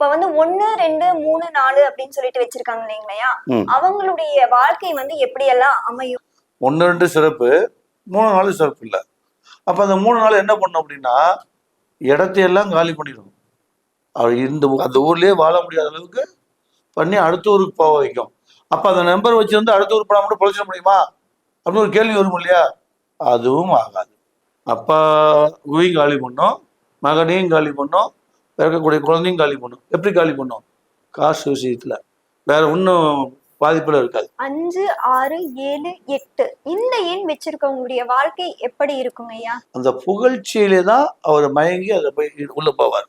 இப்ப வந்து ஒண்ணு ரெண்டு மூணு நாலு அப்படின்னு சொல்லிட்டு வச்சிருக்காங்க இல்லைங்களா? ம். அவங்களுடைய வாழ்க்கை வந்து எப்படி எல்லாம் அமையும்? ஒன்று ரெண்டு சிறப்பு மூணு நாள் சிறப்பு இல்லை. அப்போ அந்த மூணு நாள் என்ன பண்ணும் அப்படின்னா இடத்தையெல்லாம் காலி பண்ணிடும். அவர் இந்த அந்த ஊர்லயே வாழ முடியாத அளவுக்கு பண்ணி அடுத்த ஊருக்கு போக வைக்கும். அப்போ அந்த நம்பர் வச்சிருந்து அடுத்த ஊருக்கு போனால் மட்டும் பொழைச்சிட முடியுமா? அப்படின்னு ஒரு கேள்வி வரும் இல்லையா? அதுவும் ஆகாது. அப்பாவையும் காலி பண்ணும் மகனையும் காலி பண்ணும் பிறக்கக்கூடிய குழந்தையும் காலி பண்ணும். எப்படி காலி பண்ணும்? காசு விஷயத்துல. வேற ஒன்றும் பாதிப்புல இருக்காது. அஞ்சு ஆறு ஏழு எட்டு. இந்த எண் வச்சிருக்கவங்களுடைய வாழ்க்கை எப்படி இருக்குங்க ஐயா? அந்த புகழ்ச்சியிலே தான் அவர் மயங்கி அதை போய் உள்ள போவார்.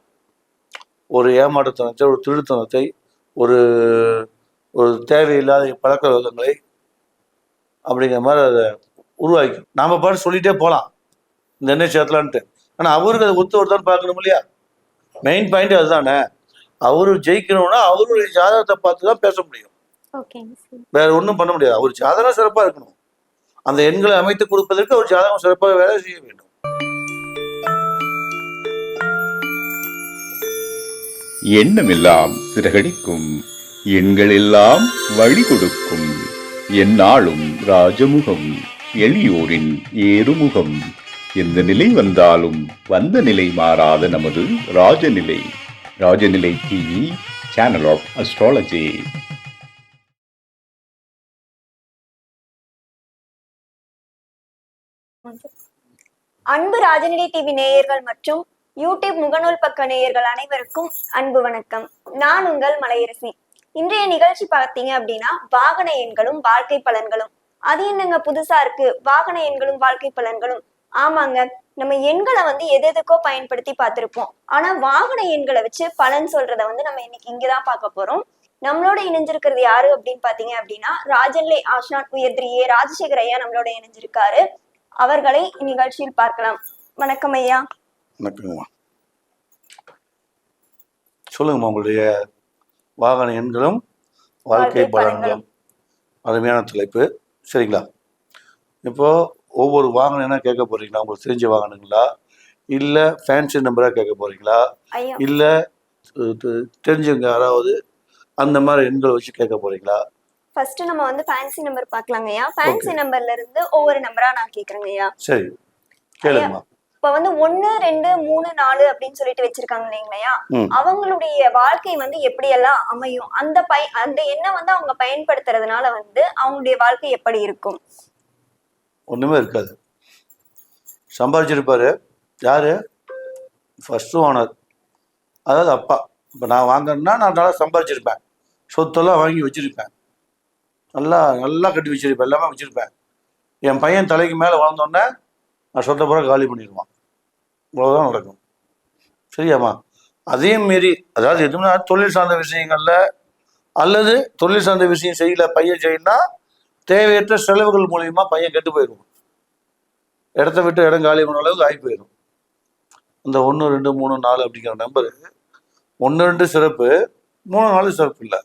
ஒரு ஏமாற்றத்தனத்தை ஒரு திருடுத்தனத்தை ஒரு ஒரு தேவையில்லாத பழக்க வழக்கங்களை அப்படிங்கிற மாதிரி அதை உருவாக்கும் நாம பாட்டு சொல்லிட்டே போகலாம் இந்த எண்ணெய் சேர்த்தலான்ட்டு. ஆனால் அவருக்கு அதை ஒத்து வருதான்னு பார்க்கணும் இல்லையா? மெயின் பாயிண்ட் அதுதானே? அவரு ஜெயிக்கணும்னா அவருடைய ஜாதகத்தை பார்த்து தான் பேச முடியும். வேற ஒன்றும் பண்ண முடியாது. அவர் ஜாதகம் சிறப்பாக இருக்கணும். அந்த எண்களை அமைத்து கொடுப்பதற்கு அவர் ஜாதகம் சிறப்பாக வேலை செய்ய வேண்டும். எண்ணமெல்லாம் சிறகடிக்கும் எண்களெல்லாம் வழி கொடுக்கும். எந்நாளும் ராஜமுகம். எளியோரின் ஏறுமுகம். எந்த நிலை வந்தாலும் வந்த நிலை மாறாத நமது Rajanilai. Rajanilai TV channel of astrology அன்பு ராஜநிலை டிவி நேயர்கள் மற்றும் யூடியூப் முகநூல் பக்க நேயர்கள் அனைவருக்கும் அன்பு வணக்கம். நான் உங்கள் மலையரசி. இன்றைய நிகழ்ச்சி பார்த்தீங்க அப்படின்னா வாகன எண்களும் வாழ்க்கை பலன்களும். அது என்னங்க புதுசா இருக்கு? வாகன எண்களும் வாழ்க்கை பலன்களும். ஆமாங்க. நம்ம எண்களை வந்து எது எதுக்கோ பயன்படுத்தி பார்த்திருப்போம். ஆனா வாகன எண்களை வச்சு பலன் சொல்றத வந்து நம்ம இன்னைக்கு இங்கதான் பார்க்க போறோம். நம்மளோட இணைஞ்சிருக்கிறது யாரு அப்படின்னு பாத்தீங்க அப்படின்னா ராஜன்லே ஆஷான் உயர்திரி ஏ ராஜசேகர் ஐயா நம்மளோட இணைஞ்சிருக்காரு. அவர்களை இந்நிகழ்ச்சியில் பார்க்கலாம். வணக்கம் ஐயா. வணக்கங்கம்மா சொல்லுங்கம்மா உங்களுடைய வாகன எண்களும் வாழ்க்கை வாழ்க்கை பலன்களும். அருமையான தலைப்பு. சரிங்களா? இப்போ ஒவ்வொரு வாகனம் என்ன கேட்க போறீங்களா? உங்களுக்கு தெரிஞ்ச வாகனங்களா இல்லை ஃபேன்சி நம்பராக கேட்க போறீங்களா? இல்லை தெரிஞ்சவங்க யாராவது அந்த மாதிரி எண்களை வச்சு கேட்க போறீங்களா? ஃபர்ஸ்ட் நம்ம வந்து ஃபேன்சி நம்பர் பார்க்கலாங்க ஐயா. ஃபேன்சி நம்பர்ல இருந்து ஒவ்வொரு நம்பரா நான் கேக்குறேங்க ஐயா. சரி. கேளுங்கம்மா. இப்ப வந்து ஒண்ணு ரெண்டு மூணு நாலு அப்படின்னு சொல்லிட்டு வச்சிருக்காங்க இல்லைங்களா. அவங்களுடைய வாழ்க்கை வந்து எப்படி எல்லாம் அமையும்? அந்த பய அந்த எண்ணை வந்து அவங்க பயன்படுத்துறதுனால வந்து அவங்களுடைய வாழ்க்கை எப்படி இருக்கும்? ஒன்றுமே இருக்காது. சம்பாதிச்சிருப்பார் யார்? ஃபஸ்ட்டு ஓனர் அதாவது அப்பா. இப்போ நான் வாங்கினேன்னா நான் நல்லா சம்பாதிச்சிருப்பேன் சொத்தெல்லாம் வாங்கி வச்சுருப்பேன். நல்லா நல்லா கட்டி வச்சிருப்பேன். எல்லாமே வச்சுருப்பேன். என் பையன் தலைக்கு மேலே வளர்ந்தோடனே நான் சொத்தை பூரா காலி பண்ணிடுவான். இவ்வளோதான் நடக்கும். சரியாம்மா? அதையும் மீறி அதாவது எதுவுமே தொழில் சார்ந்த விஷயங்கள்ல அல்லது தொழில் சார்ந்த விஷயம் செய்யல பையன் செய்யணும்னா தேவையற்ற செலவுகள் மூலியமா பையன் கெட்டு போயிடுவான். இடத்த விட்டு இடம் காலி பண்ண அளவுக்கு ஆகி போயிடும். இந்த ஒன்று ரெண்டு மூணு நாலு அப்படிங்கிற நம்பரு ஒன்று ரெண்டு சிறப்பு மூணு நாலு சிறப்பு இல்லை.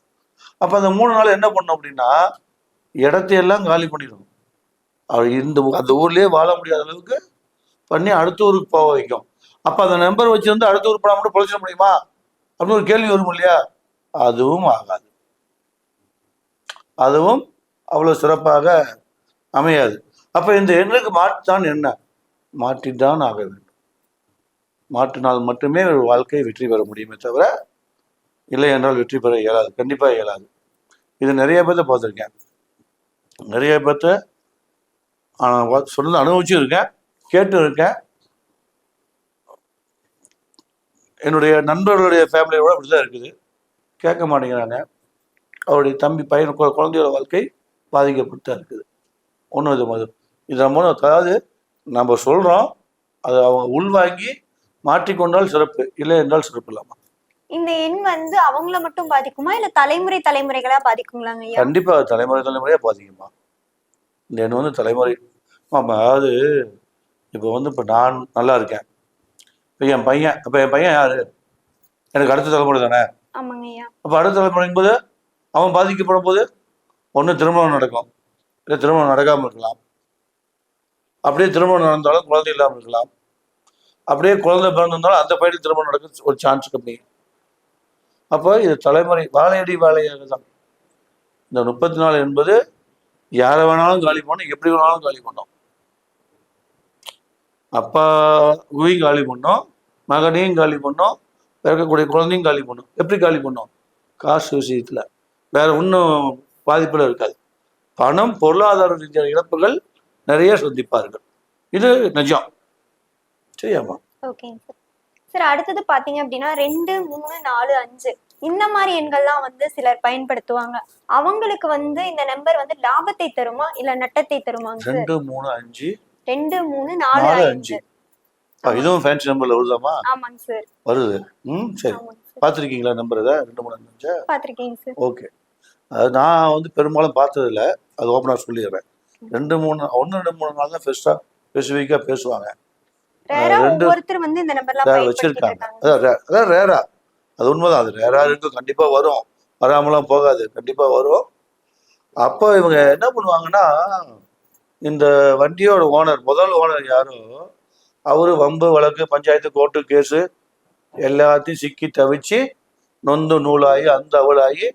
அப்போ அந்த மூணு நாள் என்ன பண்ணும் அப்படின்னா இடத்தையெல்லாம் காலி பண்ணிடும். அவர் இந்த அந்த ஊர்லேயே வாழ முடியாத அளவுக்கு பண்ணி அடுத்த ஊருக்கு போக வைக்கும். அப்போ அந்த நம்பர் வச்சுருந்து அடுத்த ஊருக்கு போனால் மட்டும் பொழைச்சிட முடியுமா? அப்படின்னு ஒரு கேள்வி வரும் இல்லையா? அதுவும் ஆகாது. அதுவும் அவ்வளோ சிறப்பாக அமையாது. அப்போ இந்த எண்ணுக்கு மாற்றுதான் என்ன? மாற்றித்தான் ஆக வேண்டும். மாற்றினால் மட்டுமே ஒரு வாழ்க்கை வெற்றி பெற முடியுமே தவிர இல்லை என்றால் வெற்றி பெற இயலாது கண்டிப்பாக இயலாது. இது நிறைய பேர்த்த பார்த்துருக்கேன். நிறைய பேர்த்த சொல்ல அனுபவிச்சும் இருக்கேன் கேட்டு இருக்கேன் என்னுடைய நண்பர்களுடைய ஃபேமிலியோட அப்படிதான் இருக்குது. கேட்க மாட்டேங்கிறாங்க. அவருடைய தம்பி பையன் குழந்தையோட வாழ்க்கை பாதிக்கப்பட்டு தான் இருக்குது. ஒன்றும் இது மாதிரி. இதை மூலம் அதாவது நம்ம சொல்கிறோம் அதை அவங்க உள்வாங்கி மாற்றிக்கொண்டால் சிறப்பு இல்லை என்றால் சிறப்பு இல்லாமல் இந்த எண் வந்து அவங்கள மட்டும் பாதிக்குமா? இல்ல தலைமுறை தலைமுறைகளா பாதிக்குங்களாங்க ஐயா? கண்டிப்பாக தலைமுறை தலைமுறையாக பாதிக்குமா? இந்த எண்ணம் வந்து தலைமுறை ஆமாம் அதாவது இப்போ வந்து இப்போ நான் நல்லா இருக்கேன். இப்போ என் பையன் இப்போ என் பையன் யாரு? எனக்கு அடுத்த தலைமுறை தானே? ஆமாங்க ஐயா. அப்போ அடுத்த தலைமுறைக்கும் போது அவன் பாதிக்கப்படும் போது ஒன்று திருமணம் நடக்கும். இல்லை திருமணம் நடக்காமல் இருக்கலாம். அப்படியே திருமணம் நடந்தாலும் குழந்தை இல்லாமல் இருக்கலாம். அப்படியே குழந்தை பிறந்திருந்தாலும் அந்த பையனுக்கு திருமணம் நடக்க ஒரு சான்ஸ் கம்மி அப்போ இது தலைமுறை வாழையடி வாழையாக தான். இந்த முப்பத்தி நாலு என்பது யாரை வேணாலும் காலி பண்ணோம் எப்படி வேணாலும் காலி பண்ணோம். அப்பாவையும் காலி பண்ணோம் மகனையும் காலி பண்ணோம் பிறக்கக்கூடிய குழந்தையும் காலி பண்ணோம். எப்படி காலி பண்ணோம்? காசு விஷயத்துல. வேற ஒன்றும் பாதிப்புல இருக்காது. பணம் பொருளாதார ரீதியான இழப்புகள் நிறைய சந்திப்பார்கள். இது நிஜம். சரியாமா சார் அடுத்தது பாத்தீங்க அப்படின்னா ரெண்டு மூணு நாலு அஞ்சு. இந்த மாதிரி எண்கள்லாம் வந்து சிலர் பயன்படுத்துவாங்க. அவங்களுக்கு வந்து இந்த நம்பர் வந்து லாபத்தை தருமா? இல்ல நட்டத்தை சார் ரெண்டு மூணு அஞ்சு. ரெண்டு மூணு நாலு அஞ்சு. இதுவும் ஃபேன்சி நம்பர்ல வருதாமா ஆமாங்க சார் வருது. ம் சரி. பார்த்துருக்கீங்களா நம்பர் ரெண்டு மூணு அஞ்சு பாத்திருக்கீங்க சார் ஓகே அது நான் வந்து பெரும்பாலும் பார்த்ததில்ல. அது ஓப்பனாக சொல்லிடுறேன். ரெண்டு மூணு ஒன்று ரெண்டு மூணு நாள் தான் ஃபெஸ்ட்டாக ஸ்பெசிஃபிக்காக பேசுவாங்க. ரெண்டு- வச்சிருக்காங்க. அதான் அதான் ரேரா அது உண்மைதான். அது ரேரா இருக்கும் கண்டிப்பாக வரும். வராமலாம் போகாது கண்டிப்பாக வரும். அப்போ இவங்க என்ன பண்ணுவாங்கன்னா இந்த வண்டியோட ஓனர் முதல் ஓனர் யாரோ அவரு வம்பு வழக்கு பஞ்சாயத்து கோர்ட்டு கேஸு எல்லாத்தையும் சிக்கி தவிச்சு நொந்து நூலாகி அந்த அவளாகி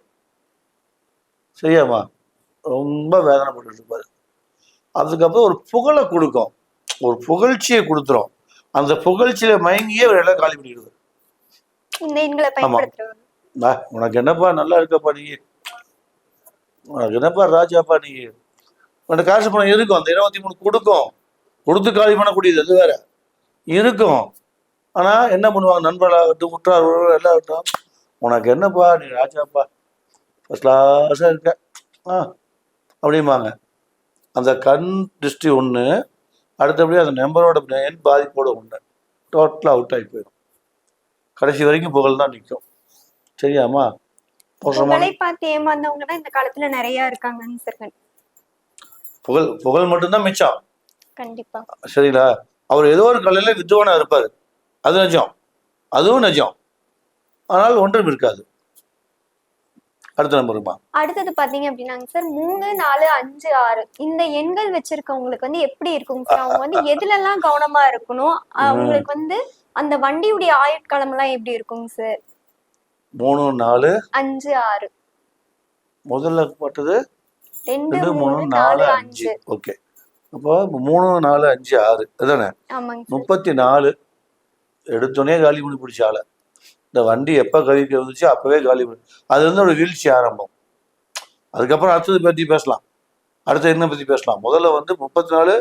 சரியாம்மா? ரொம்ப வேதனைப்பட்டு இருப்பாரு. அதுக்கப்புறம் ஒரு புகழை கொடுக்கும். ஒரு புகழ்ச்சியை கொடுத்துரும். அந்த புகழ்ச்சியில மயங்கியே இவர் எல்லாம் காலி பண்ணிடுவார். பயன்படுத்துறவங்க. "டா, உனக்கு என்னப்பா நல்லா இருக்கப்பா நீ? உனக்கு என்னப்பா ராஜாப்பா நீ? உனக்கு காசு பணம் இருக்கும். அந்த இருபத்தி மூணு கொடுக்கும். கொடுத்து காலி பண்ணக்கூடியது அது வேற. இருக்கும். ஆனா என்ன பண்ணுவாங்க? நண்பர்களாகட்டும் உற்றார் எல்லாம் உனக்கு என்னப்பா நீ ராஜாப்பா? ஃபர்ஸ்ட் கிளாஸாக இருக்க ஆ அப்படிம்பாங்க. அந்த கண் திருஷ்டி ஒன்று அடுத்தபடி அந்த நம்பரோட எண் பாதிப்போட ஒன்று டோட்டலாக அவுட் ஆகி போயிடும். கடைசி வரைக்கும் புகழ் தான் நிற்கும் மோசமான புகழை பார்த்து ஏமாந்தவங்க தான் இந்த காலத்துல நிறைய இருக்காங்கன்னு சார் புகழ் புகழ் மட்டும்தான் மிச்சம். கண்டிப்பா. சரிங்களா? அவர் ஏதோ ஒரு கலையில வித்துவானா இருப்பார். அது நிஜம். அதுவும் நிஜம். ஆனால் ஒன்றும் இருக்காது. அடுத்த நம்பருமா அடுத்தது பாத்தீங்க அப்படின்னாங்க சார் மூணு நாலு அஞ்சு ஆறு. இந்த எண்கள் வச்சிருக்கவங்களுக்கு வந்து எப்படி இருக்குங்க சார் அவங்க வந்து எதுல எல்லாம் கவனமா இருக்கணும்? அவங்களுக்கு வந்து அந்த வண்டியுடைய ஆயுட்காலம் எல்லாம் எப்படி இருக்குங்க சார் மூணு நாலு. அஞ்சு ஆறு. முதல்ல பட்டது ரெண்டு மூணு நாலு அஞ்சு. ஓகே. அப்போ மூணு நாலு அஞ்சு ஆறு. அதானே? முப்பத்தி நாலு. எடுத்தோடனே காலி பண்ணி பிடிச்ச ஆளை. இந்த வண்டி எப்போ கழிக்க வந்துச்சு அப்போவே காலி அது வந்து ஒரு வீழ்ச்சி ஆரம்பம். அதுக்கப்புறம் அடுத்தது பற்றி பேசலாம். அடுத்த என்ன பற்றி பேசலாம்? முதல்ல வந்து முப்பத்தி நாலு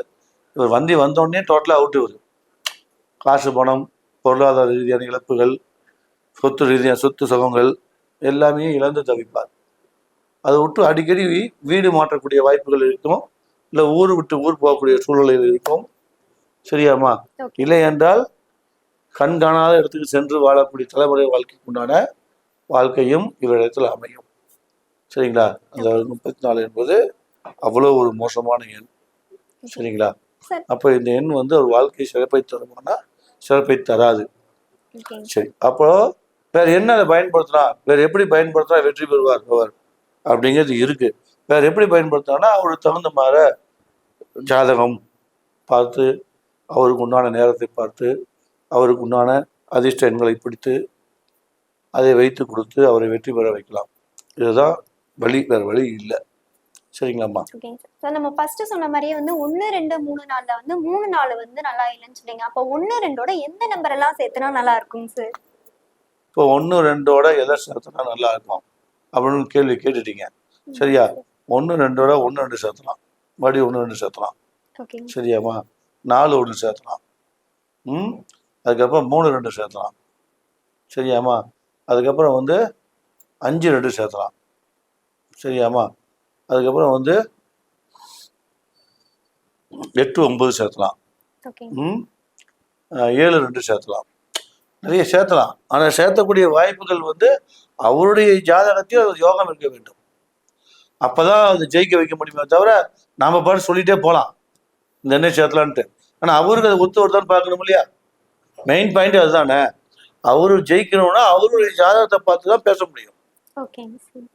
இவர் வண்டி வந்தோடனே டோட்டலாக அவுட் இவர். காசு பணம் பொருளாதார ரீதியான இழப்புகள் சொத்து ரீதியான சொத்து சுகங்கள் எல்லாமே இழந்து தவிப்பார். அதை விட்டு அடிக்கடி வீடு மாற்றக்கூடிய வாய்ப்புகள் இருக்கும். இல்லை ஊர் விட்டு ஊர் போகக்கூடிய சூழ்நிலைகள் இருக்கும். சரியாம்மா. இல்லை என்றால் கண் காணாத இடத்துக்கு சென்று வாழக்கூடிய தலைமுறை வாழ்க்கைக்கு உண்டான வாழ்க்கையும் இவரிடத்தில் அமையும். சரிங்களா? அந்த முப்பத்தி நாலு என்பது அவ்வளோ ஒரு மோசமான எண். சரிங்களா? சரி. அப்போ இந்த எண் வந்து ஒரு வாழ்க்கை சிறப்பை தருமானா? சிறப்பை தராது. சரி. அப்போ வேற என்ன அதை பயன்படுத்தினா வேற எப்படி பயன்படுத்தினா வெற்றி பெறுவார் அவர். அப்படிங்கிறது இருக்கு. வேற எப்படி பயன்படுத்தினா அவருக்கு தகுந்த மாதிரி ஜாதகம் பார்த்து அவருக்கு உண்டான நேரத்தை பார்த்து அவருக்கு உண்டான அதிர்ஷ்ட எண்களை பிடித்து அதை வைத்து கொடுத்து அவரை வெற்றி பெற வைக்கலாம். இதுதான் வழி வேற வழி இல்லை. சரிங்களாம்மா சார் நம்ம ஃபர்ஸ்ட் சொன்ன மாதிரியே வந்து ஒன்று ரெண்டு மூணு நாள்ல வந்து மூணு நாள் வந்து நல்லா இல்லைன்னு சொன்னீங்க. அப்போ ஒன்று ரெண்டோட எந்த நம்பர் எல்லாம் சேர்த்துனா நல்லா இருக்குங்க சார் இப்போ ஒன்று ரெண்டோட எதை சேர்த்தனா நல்லா இருக்கும்? அப்படின்னு கேள்வி கேட்டுட்டீங்க. சரியா? ஒன்று ரெண்டோட ஒன்று ரெண்டு சேர்த்தலாம். மறுபடியும் ஒன்று ரெண்டு சேர்த்தலாம். சரியாம்மா? நாலு ஒன்று சேர்த்தலாம். ம்? அதுக்கப்புறம் மூணு ரெண்டு சேர்த்தலாம். சரியாம்மா? அதுக்கப்புறம் வந்து அஞ்சு ரெண்டு சேர்த்தலாம். சரியாம்மா? அதுக்கப்புறம் வந்து எட்டு ஒன்பது சேர்த்தலாம். ம்? ஏழு ரெண்டு சேர்த்தலாம். நிறைய சேர்த்தலாம். ஆனால் சேர்த்தக்கூடிய வாய்ப்புகள் வந்து அவருடைய ஜாதகத்தில் அது யோகம் இருக்க வேண்டும். அப்பதான் அது ஜெயிக்க வைக்க முடியுமே தவிர நாம பாட்டு சொல்லிட்டே போகலாம். இந்த எண்ணெய் சேர்த்தலான்ட்டு. ஆனால் அவருக்கு அது ஒத்து வருதான்னு பார்க்கணும் இல்லையா? மெயின் பாயிண்ட் அதுதானே? அவரு ஜெயிக்கணும்னா அவருடைய ஜாதகத்தை பார்த்து தான் பேச முடியும்.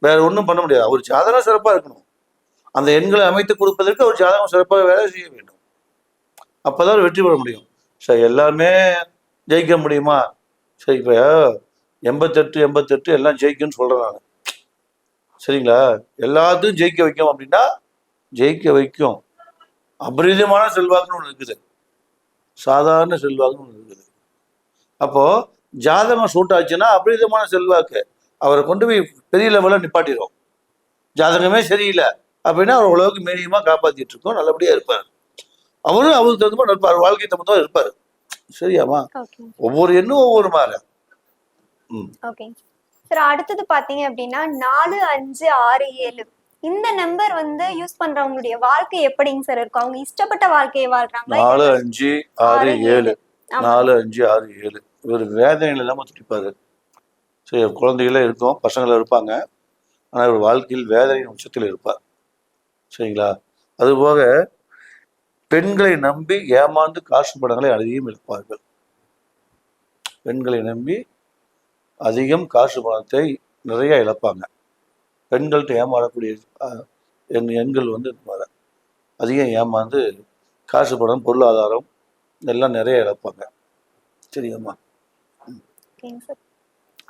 வேற ஒன்றும் பண்ண முடியாது. அவர் ஜாதகம் சிறப்பாக இருக்கணும். அந்த எண்களை அமைத்து கொடுப்பதற்கு அவர் ஜாதகம் சிறப்பாக வேலை செய்ய வேண்டும். அப்பதான் அவர் வெற்றி பெற முடியும். சரி எல்லாருமே ஜெயிக்க முடியுமா? சரி இப்போ எண்பத்தெட்டு எண்பத்தெட்டு எல்லாம் ஜெயிக்கும்னு சொல்கிறேன் நான். சரிங்களா? எல்லாத்தையும் ஜெயிக்க வைக்கும் அப்படின்னா ஜெயிக்க வைக்கும். அபரிதமான செல்வாக்குன்னு ஒன்று இருக்குது. சாதாரண செல்வாக்குன்னு ஒன்று இருக்குது. அப்போது ஜாதகம் சூட் ஆச்சுன்னா அபரிதமான செல்வாக்கு. அவரை கொண்டு போய் பெரிய லெவலில் நிப்பாட்டிடும் ஜாதகமே சரியில்லை. அப்படின்னா அவர் உலகுக்கு மீடியமாக காப்பாற்றிட்டு இருக்கோம். நல்லபடியாக இருப்பார். அவரும் அவருக்கு தகுந்த மாதிரி இருப்பார். வாழ்க்கை தகுந்த இருப்பார். சரியாம்மா? ஓகே ஒவ்வொரு எண்ணும் ஒவ்வொரு மாதிரி. ஓகே சார் அடுத்தது பாத்தீங்க அப்படின்னா நாலு அஞ்சு ஆறு ஏழு. இந்த நம்பர் வந்து யூஸ் பண்றவங்களுடைய வாழ்க்கை எப்படிங்க சார் இருக்கும்? அவங்க இஷ்டப்பட்ட வாழ்க்கையை வாழ்றாங்களா? நாலு அஞ்சு ஆறு ஏழு. நாலு அஞ்சு ஆறு ஏழு. இவர் வேதனைகள் இல்லாமல் துடிப்பார். சரி குழந்தைகளே இருக்கும் பசங்களாக இருப்பாங்க. ஆனால் இவர் வாழ்க்கையில் வேதனையின் உச்சத்தில் இருப்பார். சரிங்களா? அதுபோக பெண்களை நம்பி ஏமாந்து காசு படங்களை அதிகம் இழப்பார்கள் பெண்களை நம்பி அதிகம் காசு பணத்தை நிறைய இழப்பாங்க. பெண்கள்கிட்ட ஏமாறக்கூடிய எண் எண்கள் வந்து இந்த அதிகம் ஏமாந்து காசு பணம் பொருளாதாரம் எல்லாம் நிறைய இழப்பாங்க. சரியாம்மா? ஓகேங்க சார்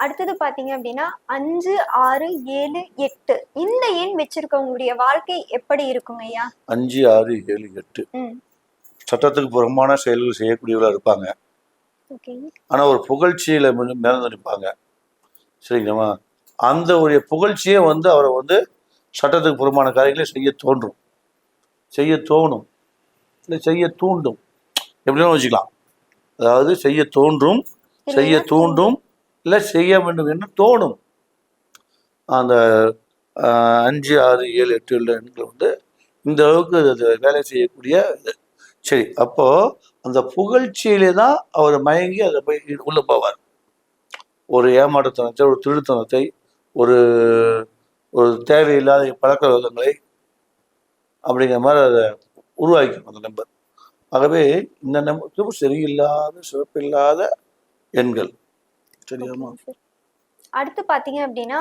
அடுத்தது பாத்தீங்க அப்படின்னா அஞ்சு ஆறு ஏழு எட்டு. இந்த எண் வச்சிருக்கவங்களுடைய வாழ்க்கை எப்படி இருக்குங்க ஐயா? அஞ்சு ஆறு ஏழு எட்டு. சட்டத்துக்கு புறம்பான செயல்கள் செய்யக்கூடியவர்களாக இருப்பாங்க. ஓகே ஆனால் ஒரு புகழ்ச்சியில் மேலே நிற்பாங்க சரிங்கம்மா அந்த ஒரு புகழ்ச்சியே வந்து அவரை வந்து சட்டத்துக்கு புறம்பான காரியங்களை செய்ய தோன்றும். செய்ய தோணும். இல்லை செய்ய தூண்டும். எப்படின்னு வச்சுக்கலாம். அதாவது செய்ய தோன்றும் செய்ய தூண்டும் இல்லை செய்ய வேண்டும் என்று தோணும். அந்த அஞ்சு ஆறு ஏழு எட்டு உள்ள எண்கள் வந்து இந்த அளவுக்கு அது வேலை செய்யக்கூடிய இது. சரி அப்போ அந்த புகழ்ச்சியிலே தான் அவர் மயங்கி அதை போய் உள்ள போவார். ஒரு ஏமாற்றத்தனத்தை ஒரு திருடுத்தனத்தை ஒரு ஒரு தேவையில்லாத பழக்க வழக்கங்களை அப்படிங்கிற மாதிரி அதை உருவாக்கிக்கும் அந்த நம்பர் ஆகவே இந்த நம்பர் சரியில்லாத சிறப்பில்லாத எண்கள். சரியாமா. அடுத்து பாத்தீங்க அப்படின்னா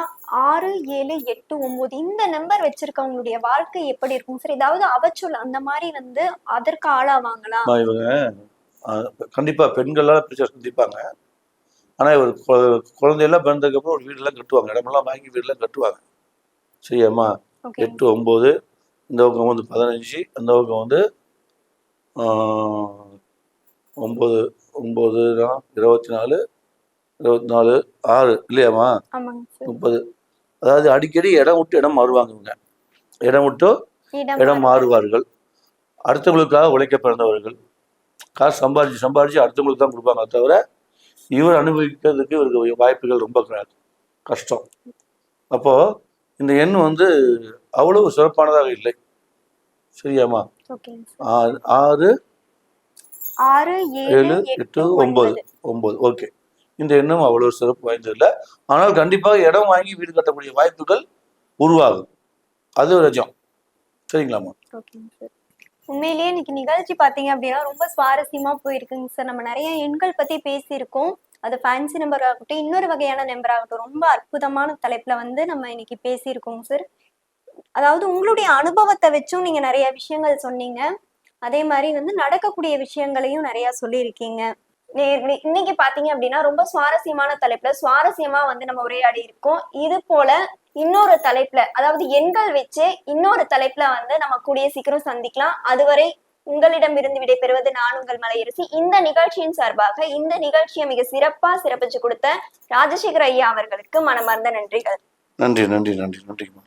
ஆறு ஏழு எட்டு ஒன்பது இந்த நம்பர் வச்சிருக்கவங்களுடைய வாழ்க்கை எப்படி இருக்கும்? சார் ஏதாவது அவச்சொல் அந்த மாதிரி வந்து அதற்கு ஆளாவாங்களா? இவங்க கண்டிப்பா பெண்களால் பிரச்சனை சந்திப்பாங்க ஆனா இவர் குழந்தையெல்லாம் பிறந்ததுக்கப்புறம் ஒரு வீடெல்லாம் கட்டுவாங்க. இடமெல்லாம் வாங்கி வீடெல்லாம் கட்டுவாங்க. சரியாம்மா? எட்டு ஒம்பது இந்த பக்கம் வந்து பதினஞ்சு அந்த பக்கம் வந்து ஒம்பது ஒம்பது இருபத்தி நாலு இருபத்தி நாலு ஆறு இல்லையாம்மா முப்பது. அதாவது அடிக்கடி இடம் விட்டு இடம் மாறுவாங்க இவங்க இடம் விட்டு இடம் மாறுவார்கள். அடுத்தவங்களுக்காக உழைக்க பிறந்தவர்கள் காசு சம்பாரிச்சு சம்பாரிச்சு அடுத்தவங்களுக்கு தான் கொடுப்பாங்க தவிர இவர் அனுபவிக்கிறதுக்கு இவருக்கு வாய்ப்புகள் ரொம்ப கஷ்டம். அப்போ இந்த எண் வந்து அவ்வளவு சிறப்பானதாக இல்லை. சரியாம்மா? ஆறு ஆறு ஏழு எட்டு ஒன்பது. ஒன்பது. ஓகே. இந்த எண்ணம் அவ்வளவு சிறப்பு வாய்ந்தது இல்லை ஆனால் கண்டிப்பாக இடம் வாங்கி வீடு கட்டக்கூடிய வாய்ப்புகள் உருவாகும். அது ரஜம் சரிங்களாம்மா? உண்மையிலேயே இன்னைக்கு நிகழ்ச்சி பாத்தீங்க அப்படின்னா ரொம்ப சுவாரஸ்யமா போயிருக்குங்க சார் நம்ம நிறைய எண்கள் பத்தி பேசியிருக்கோம். அது ஃபேன்சி நம்பர் ஆகட்டும் இன்னொரு வகையான நம்பர் ஆகட்டும் ரொம்ப அற்புதமான தலைப்புல வந்து நம்ம இன்னைக்கு பேசியிருக்கோங்க சார் அதாவது உங்களுடைய அனுபவத்தை வச்சும் நீங்க நிறைய விஷயங்கள் சொன்னீங்க. அதே மாதிரி வந்து நடக்கக்கூடிய விஷயங்களையும் நிறைய சொல்லியிருக்கீங்க. இன்னைக்கு பாத்தீங்க அப்படின்னா ரொம்ப சுவாரஸ்யமான தலைப்புல சுவாரஸ்யமா வந்து நம்ம உரையாடி இருக்கோம். இது போல இன்னொரு தலைப்புல அதாவது எண்கள் வச்சு இன்னொரு தலைப்புல வந்து நம்ம கூடிய சீக்கிரம் சந்திக்கலாம். அதுவரை உங்களிடமிருந்து விடைபெறுவது நான் உங்கள் மலையரசி. இந்த நிகழ்ச்சியின் சார்பாக இந்த நிகழ்ச்சியை மிக சிறப்பா சிறப்பிச்சு கொடுத்த ராஜசேகர் ஐயா அவர்களுக்கு மனமார்ந்த நன்றிகள். நன்றி நன்றி நன்றி நன்றிங்கம்மா